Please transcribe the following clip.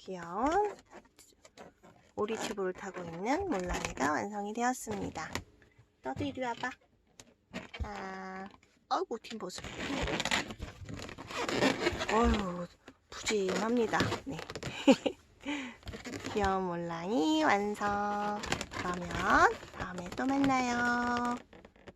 귀여운 오리 튜브를 타고 있는 몰랑이가 완성이 되었습니다. 너도 이리 와봐. 아, 아이고 팀 모습. 어휴, 푸짐합니다. 네. 귀여운 몰랑이 완성. 그러면 다음에 또 만나요.